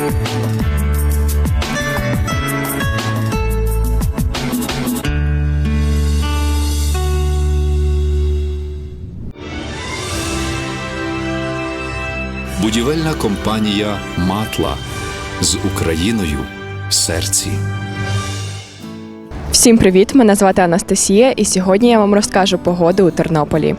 Будівельна компанія Матла з Україною в серці. Всім привіт! Мене звати Анастасія, і сьогодні я вам розкажу погоду у Тернополі.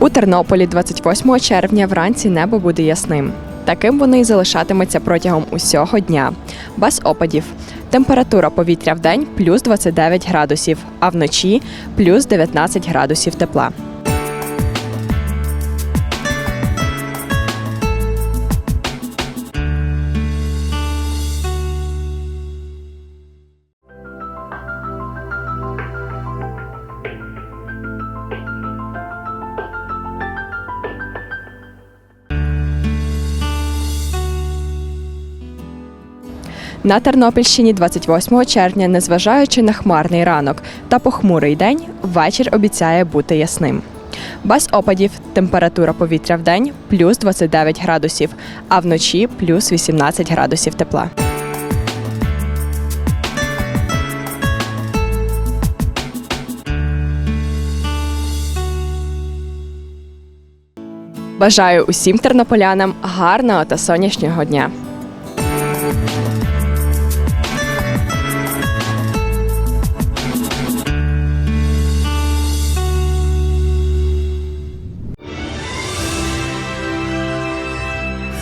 У Тернополі 28 червня вранці небо буде ясним. Таким воно і залишатиметься протягом усього дня, без опадів. Температура повітря в день плюс 29 градусів, а вночі плюс 19 градусів тепла. На Тернопільщині 28 червня, незважаючи на хмарний ранок та похмурий день, вечір обіцяє бути ясним. Без опадів температура повітря в день плюс 29 градусів, а вночі плюс 18 градусів тепла. Бажаю усім тернополянам гарного та сонячного дня.